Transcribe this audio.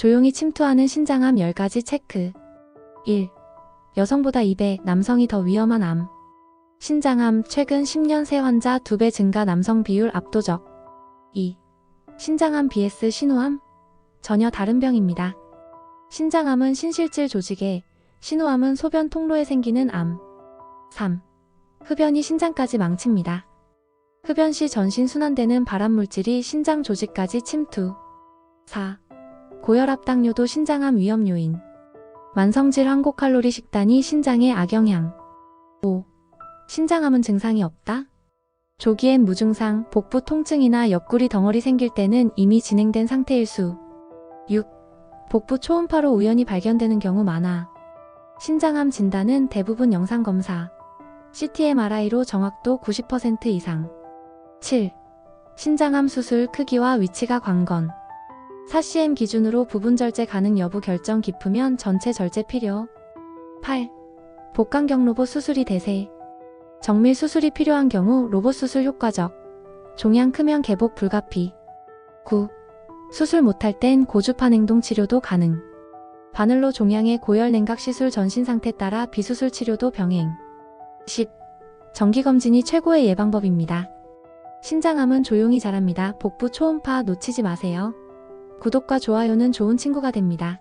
조용히 침투하는 신장암 10가지 체크. 1. 여성보다 2배, 남성이 더 위험한 암. 신장암 최근 10년 새 환자 2배 증가 남성 비율 압도적. 2. 신장암 vs 신우암? 전혀 다른 병입니다. 신장암은 신실질 조직에, 신우암은 소변 통로에 생기는 암. 3. 흡연이 신장까지 망칩니다. 흡연 시 전신 순환되는 발암 물질이 신장 조직까지 침투. 4. 고혈압 당뇨도 신장암 위험 요인. 만성질 항고칼로리 식단이 신장에 악영향. 5. 신장암은 증상이 없다? 조기엔 무증상, 복부 통증이나 옆구리 덩어리 생길 때는 이미 진행된 상태일 수. 6. 복부 초음파로 우연히 발견되는 경우 많아. 신장암 진단은 대부분 영상검사, CT-MRI로 정확도 90% 이상. 7. 신장암 수술 크기와 위치가 관건. 4cm 기준으로 부분 절제 가능 여부 결정 깊으면 전체 절제 필요. 8. 복강경 로봇 수술이 대세. 정밀 수술이 필요한 경우 로봇 수술 효과적. 종양 크면 개복 불가피. 9. 수술 못할 땐 고주파 냉동 치료도 가능. 바늘로 종양의 고열 냉각 시술 전신 상태 따라 비수술 치료도 병행. 10. 정기검진이 최고의 예방법입니다. 신장암은 조용히 자랍니다. 복부 초음파 놓치지 마세요. 구독과 좋아요는 좋은 친구가 됩니다.